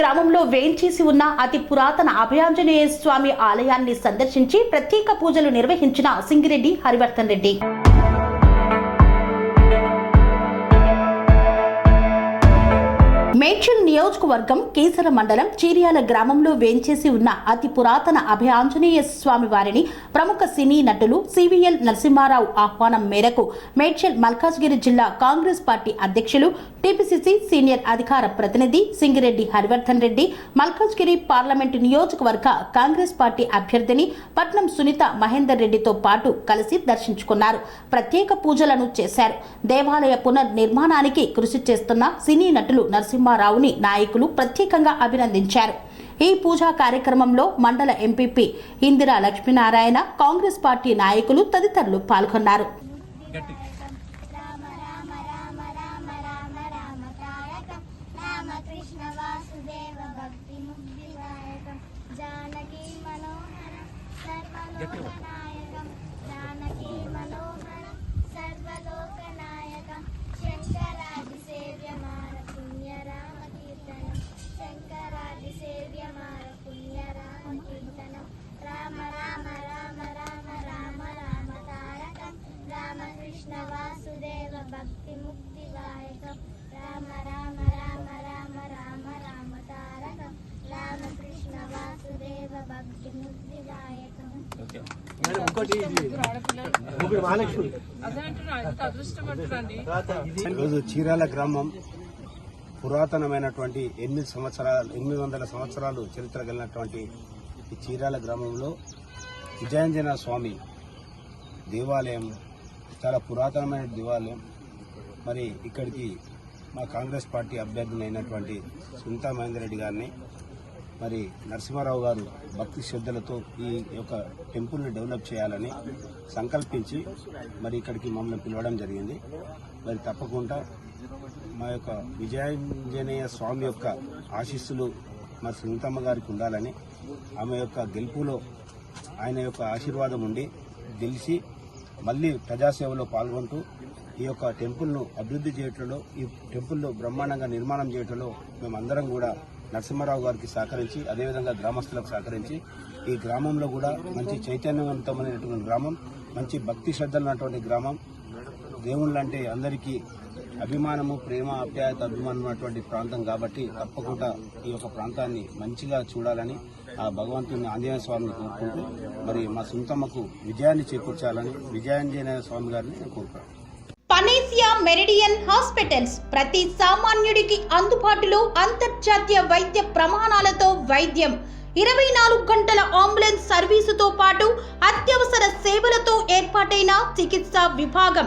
గ్రామంలో వేంచేసి ఉన్న అతి పురాతన అభయాంజనేయ స్వామి ఆలయాన్ని సందర్శించి ప్రత్యేక పూజలు నిర్వహించిన సింగిరెడ్డి హరివర్ధన్ రెడ్డి. మేడ్చల్ నియోజకవర్గం కేసర మండలం చీర్యాల గ్రామంలో వేంచేసి ఉన్న అతి పురాతన అభయాంజనేయ స్వామి వారిని ప్రముఖ సినీ నటులు సివిఎల్ నరసింహారావు ఆహ్వానం మేరకు మేడ్చల్ మల్కాజ్గిరి జిల్లా కాంగ్రెస్ పార్టీ అధ్యక్షులు టీపీసీసీ సీనియర్ అధికార ప్రతినిధి సింగిరెడ్డి హరివర్ధన్ రెడ్డి మల్కాజ్గిరి పార్లమెంటు నియోజకవర్గ కాంగ్రెస్ పార్టీ అభ్యర్థిని పట్నం సునీత మహేందర్ రెడ్డితో పాటు కలిసి దర్శించుకున్నారు. ప్రత్యేక పూజలను చేశారు. దేవాలయ పునర్నిర్మాణానికి కృషి చేస్తున్న సినీ నటులు నరసింహారావుని నాయకులు ప్రత్యేకంగా అభినందించారు. ఈ పూజా కార్యక్రమంలో మండల ఎంపీపీ ఇందిరా లక్ష్మీనారాయణ కాంగ్రెస్ పార్టీ నాయకులు తదితరులు పాల్గొన్నారు. గట్టి రామకృష్ణ వాసుదేవ భక్తి రామ రామ రామ రామ రామ రామ తారకం రామకృష్ణ వాసుదేవ భక్తి ఈరోజు చీరాల గ్రామం పురాతనమైనటువంటి ఎనిమిది సంవత్సరాలు ఎనిమిది వందల సంవత్సరాలు చరిత్ర కలిగినటువంటి ఈ చీరాల గ్రామంలో విజయాంజన స్వామి దేవాలయం చాలా పురాతనమైన దేవాలయం. మరి ఇక్కడికి మా కాంగ్రెస్ పార్టీ అభ్యర్థిని అయినటువంటి సునీతా మహేందర్ రెడ్డి గారిని మరి నరసింహారావు గారు భక్తి శ్రద్ధలతో ఈ యొక్క టెంపుల్ని డెవలప్ చేయాలని సంకల్పించి మరి ఇక్కడికి మమ్మల్ని పిలవడం జరిగింది. మరి తప్పకుండా మా యొక్క విజయాంజనేయ స్వామి యొక్క ఆశీస్సులు మరి సునీతమ్మ గారికి ఉండాలని ఆమె యొక్క గెలుపులో ఆయన యొక్క ఆశీర్వాదం ఉండి గెలిచి మళ్ళీ ప్రజాసేవలో పాల్గొంటూ ఈ యొక్క టెంపుల్ను అభివృద్ధి చేయటంలో ఈ టెంపుల్లో బ్రహ్మాండంగా నిర్మాణం చేయటంలో మేమందరం కూడా నరసింహారావు గారికి సహకరించి అదేవిధంగా గ్రామస్తులకు సహకరించి ఈ గ్రామంలో కూడా మంచి చైతన్యవంతమైనటువంటి గ్రామం మంచి భక్తి శ్రద్ధలు ఉన్నటువంటి గ్రామం. దేవుళ్ళు అంటే అందరికీ అభిమానము ప్రేమ ఆప్యాయత అభిమానం ఉన్నటువంటి ప్రాంతం కాబట్టి తప్పకుండా ఈ యొక్క ప్రాంతాన్ని మంచిగా చూడాలని ఆ భగవంతుని ఆంజనేయ స్వామిని కోరుకుంటూ మరి మా సుంతమ్మకు విజయాన్ని చేకూర్చాలని విజయాంజనేయ స్వామి గారిని నేను పనేసియా మెరిడియన్ హాస్పిటల్స్ ప్రతి సామాన్యుడికి అందుబాటులో అంతర్జాతీయ వైద్య ప్రమాణాలతో వైద్యం. ఇరవై నాలుగు గంటల అంబులెన్స్ సర్వీసుతో పాటు అత్యవసర సేవలతో ఏర్పాటైన చికిత్సా విభాగం.